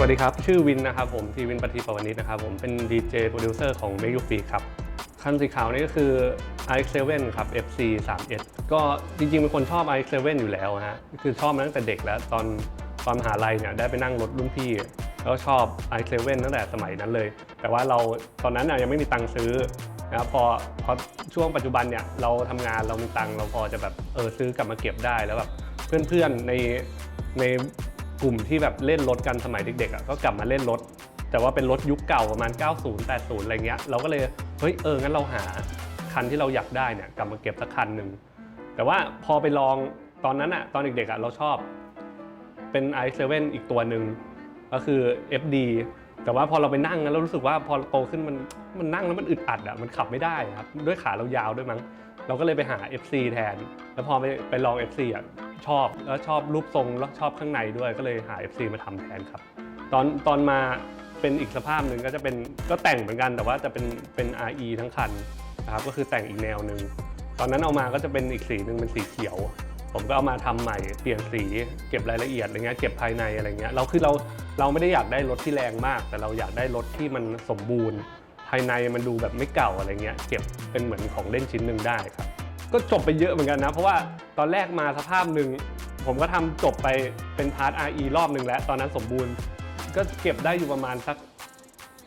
สวัสดีครับ ชื่อวินนะครับผมทีวินปฏิปวณิชนะครับผมเป็นดีเจโปรดิวเซอร์ของ Make You Free ครับคันสีขาวนี่ก็คือ RX7 ครับ FC 31ก็จริงๆ เป็นคนชอบ RX7 อยู่แล้วฮะคือชอบมาตั้งแต่เด็กแล้วตอนตอนมหาลัยเนี่ยได้ไปนั่งรถรุ่นพี่ แล้วชอบ RX7 ตั้งแต่สมัยนั้นเลย แต่ว่าเราตอนนั้นน่ะยังไม่มีตังค์ซื้อนะครับพอพอช่วงปัจจุบันเนี่ยเราทำงานเรามีตังค์เราพอจะแบบเออซื้อกลับมาเก็บได้แล้วแบบเพื่อนๆในใน กลุ่มที่แบบเล่นรถกันสมัยเด็กๆอะก็กลับมาเล่นรถ แต่ว่าเป็นรถยุคเก่าประมาณ 90 80 อะไรเงี้ยเราก็เลยเฮ้ยเอองั้นเราหาคันที่เราอยากได้เนี่ยกลับมาเก็บสักคันหนึ่งแต่ว่าพอไปลองตอนนั้นอะตอนเด็กๆอะเราชอบ เป็น i7 อีกตัวหนึ่งก็คือ FD แต่ว่าพอเราไปนั่งแล้วเรารู้สึกว่าพอโตขึ้นมันมันนั่งแล้วมันอึดอัดอะมันขับไม่ได้ครับด้วยขาเรายาวด้วยมั้ง เราก็เลยไปหา FC แทน แล้วพอไปไปลอง FC อะ ชอบ แล้วชอบรูปทรงแล้วชอบข้างในด้วยก็เลยหา FC มาทำแทนครับ ตอนตอนมาเป็นอีกสภาพหนึ่งก็จะเป็นก็แต่งเหมือนกันแต่ว่าจะเป็นเป็น RE ทั้งคันนะครับก็คือแต่งอีกแนวหนึ่งตอนนั้นเอามาก็จะเป็นอีกสีหนึ่งเป็นสีเขียว ผมก็เอามาทำใหม่เปลี่ยนสีเก็บรายละเอียดอะไรเงี้ยเก็บภายในอะไรเงี้ยเราคือเราเราไม่ได้อยากได้รถที่แรงมาก แต่เราอยากได้รถที่มันสมบูรณ์ ภายในมันดูแบบไม่เก่าอะไรเงี้ยเก็บเป็นเหมือนของเล่นชิ้นหนึ่งได้ครับ ก็จบไปเยอะเหมือนกันนะ เพราะว่าตอนแรกมาสภาพหนึ่งผมก็ทำจบไปเป็นพาร์ท RE รอบหนึ่งแล้ว ตอนนั้นสมบูรณ์ ก็เก็บได้อยู่ประมาณสัก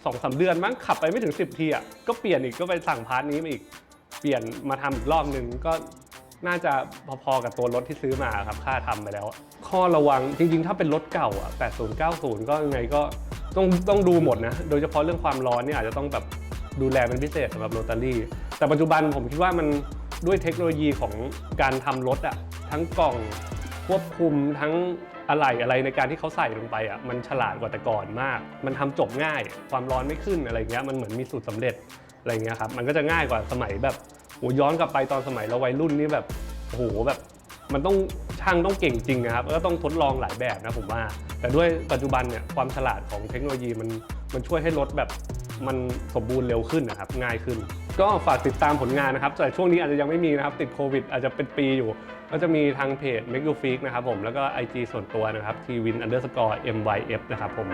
สองสาเดือนมั้งขับไปไม่ถึง 10 ทีอะก็เปลี่ยนอีกก็ไปสั่งพาร์ทนี้มาอีก เปลี่ยนมาทำอีกรอบหนึ่งก็น่าจะพอๆกับตัวรถที่ซื้อมาครับค่าทำไปแล้ว ข้อระวังจริงๆ ถ้าเป็นรถเก่าอะ80 90 ก็ยังไงก็ต้องต้องดูหมดนะ โดยเฉพาะเรื่องความร้อนเนี่ยอาจจะต้องแบบดูแลเป็นพิเศษสำหรับโรตารี่ แต่ปัจจุบันผมคิดว่ามัน ด้วยเทคโนโลยีของการทำรถอะทั้งกล่องควบคุมทั้งอะไรอะไรในการที่เขาใส่ลงไปอะมันฉลาดกว่าแต่ก่อนมาก มันทำจบง่าย ความร้อนไม่ขึ้นอะไรเงี้ยมันเหมือนมีสูตรสำเร็จอะไรเงี้ยครับมันก็จะง่ายกว่าสมัยแบบโหย้อนกลับไปตอนสมัยเราวัยรุ่นนี่แบบโอ้โหแบบมันต้องช่างต้องเก่งจริงนะครับแล้วก็ต้องทดลองหลายแบบนะผมว่า แต่ด้วยปัจจุบันเนี่ยความฉลาดของเทคโนโลยีมันมันช่วยให้รถแบบมันสมบูรณ์เร็วขึ้นนะครับง่ายขึ้น ก็ฝากติดตามผลงานนะครับแต่ช่วงนี้อาจจะยังไม่มีนะครับติดโควิดอาจจะเป็นปีอยู่ ก็จะมีทางเพจ Make You Freak นะครับผมแล้วก็ IG ส่วนตัวนะครับ t w i n underscore myf นะครับผม